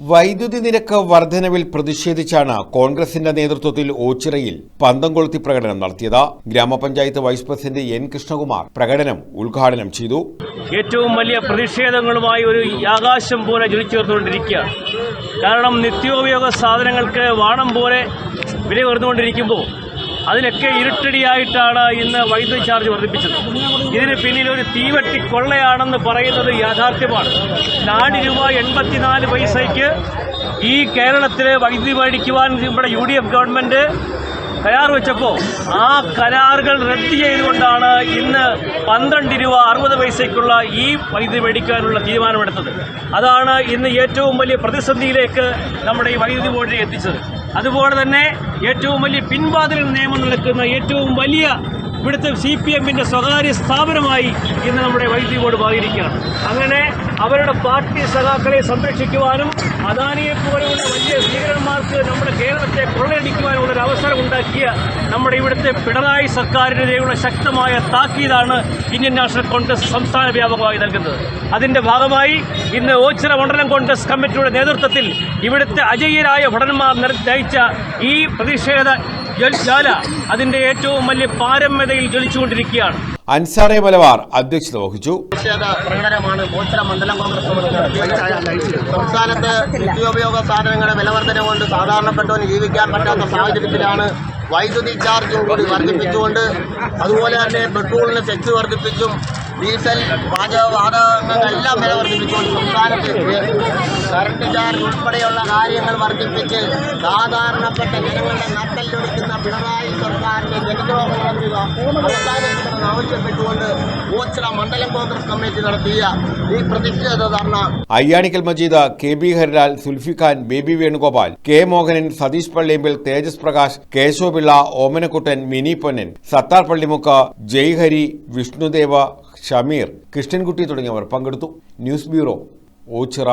വൈദ്യുതി നിരക്ക് വർധനവിൽ പ്രതിഷേധിച്ചാണ് കോൺഗ്രസിന്റെ നേതൃത്വത്തിൽ ഓച്ചിറയിൽ പന്തം കൊളുത്തി പ്രകടനം നടത്തിയത്. ഗ്രാമപഞ്ചായത്ത് വൈസ് പ്രസിഡന്റ് എൻ കൃഷ്ണകുമാർ പ്രകടനം ഉദ്ഘാടനം ചെയ്തു. ഏറ്റവും വലിയ പ്രതിഷേധങ്ങളുമായി ഒരു ആകാശം പോലെ ജ്വലിച്ചേർന്നുകൊണ്ടിരിക്കുകയാണ് കാരണം നിത്യോപയോഗ സാധനങ്ങൾക്ക് വാണം പോലെ വില ഉയർന്നുകൊണ്ടിരിക്കുമ്പോൾ അതിനൊക്കെ ഇരുട്ടടിയായിട്ടാണ് ഇന്ന് വൈദ്യുതി ചാർജ് വർദ്ധിപ്പിച്ചത്. ഇതിന് പിന്നിൽ ഒരു തീവട്ടി കൊള്ളയാണെന്ന് പറയുന്നത് യാഥാർത്ഥ്യമാണ്. നാല് രൂപ എൺപത്തിനാല് പൈസയ്ക്ക് ഈ കേരളത്തിലെ വൈദ്യുതി മേടിക്കുവാൻ ഇവിടെ യു ഡി എഫ് ഗവൺമെന്റ് കരാർ വെച്ചപ്പോൾ ആ കരാറുകൾ റദ്ദ് ചെയ്തുകൊണ്ടാണ് ഇന്ന് പന്ത്രണ്ട് രൂപ അറുപത് പൈസയ്ക്കുള്ള ഈ വൈദ്യുതി മേടിക്കാനുള്ള തീരുമാനമെടുത്തത്. അതാണ് ഇന്ന് ഏറ്റവും വലിയ പ്രതിസന്ധിയിലേക്ക് നമ്മുടെ ഈ വൈദ്യുതി ബോർഡിനെ എത്തിച്ചത്. അതുപോലെ തന്നെ ഏറ്റവും വലിയ പിൻവാതിൽ നിയമം നടക്കുന്ന ഏറ്റവും വലിയ ഇവിടുത്തെ സി പി എമ്മിന്റെ സ്വകാര്യ സ്ഥാപനമായി ഇന്ന് നമ്മുടെ വൈദ്യുതി ബോർഡ് മാറിയിരിക്കുകയാണ്. അങ്ങനെ അവരുടെ പാർട്ടി സഖാക്കളെ സംരക്ഷിക്കുവാനും അദാനിയെ പോലെയുള്ള വലിയ ഭീകരന്മാർ കേരളത്തെ കൊള്ളയടിക്കുവാനുള്ള ഒരു അവസരം ഉണ്ടാക്കിയ നമ്മുടെ ഇവിടുത്തെ പിണറായി സർക്കാരിനെതിരെയുള്ള ശക്തമായ താക്കീതാണ് ഇന്ത്യൻ നാഷണൽ കോൺഗ്രസ് സംസ്ഥാന വ്യാപകമായി നൽകുന്നത്. അതിന്റെ ഭാഗമായി ഇന്ന് ഓച്ചിറ മണ്ഡലം കോൺഗ്രസ് കമ്മിറ്റിയുടെ നേതൃത്വത്തിൽ ഇവിടുത്തെ അജയ്യരായ ഭടന്മാർ നയിച്ച ഈ പ്രതിഷേധ ജ്വാല അതിന്റെ ഏറ്റവും വലിയ പാരമ്യതയിൽ ജ്വലിച്ചുകൊണ്ടിരിക്കുകയാണ്. അൻസാറെ മലബാർ അധ്യക്ഷത വഹിച്ചു. സംസ്ഥാനത്ത് നിത്യോപയോഗ സാധനങ്ങളുടെ വിലവർദ്ധന കൊണ്ട് സാധാരണപ്പെട്ടവന് ജീവിക്കാൻ പറ്റാത്ത സാഹചര്യത്തിലാണ് വൈദ്യുതി ചാർജും കൂടി വർദ്ധിപ്പിച്ചുകൊണ്ട് അതുപോലെ തന്നെ പെട്രോളിന് സെക്സ് വർദ്ധിപ്പിച്ചും ഡീസൽ പാചകവാതകങ്ങളെല്ലാം വില വർദ്ധിപ്പിച്ചുകൊണ്ട് സംസ്ഥാനത്ത് കറണ്ട് ചാർജ് ഉൾപ്പെടെയുള്ള കാര്യങ്ങൾ വർദ്ധിപ്പിച്ച് സാധാരണപ്പെട്ട ജനങ്ങളുടെ നട്ടല്ലൊടുക്കുന്ന പിണറായി സർക്കാരിന്റെ ജനദ്രോഹം ആവശ്യപ്പെട്ടുകൊണ്ട് Ayyanikkal Majeed K B Harilal Sulfikhan Baby Venugopal K Mohanan Satheesh Palliyambil Thejas Prakash Keshavapillai Omanakuttan Mini Ponnan Sathar Pallimukku Jayhari Vishnudeva Shameer Krishnankutty തുടങ്ങിയവർ പങ്കെടുത്തു. News bureau Ochira.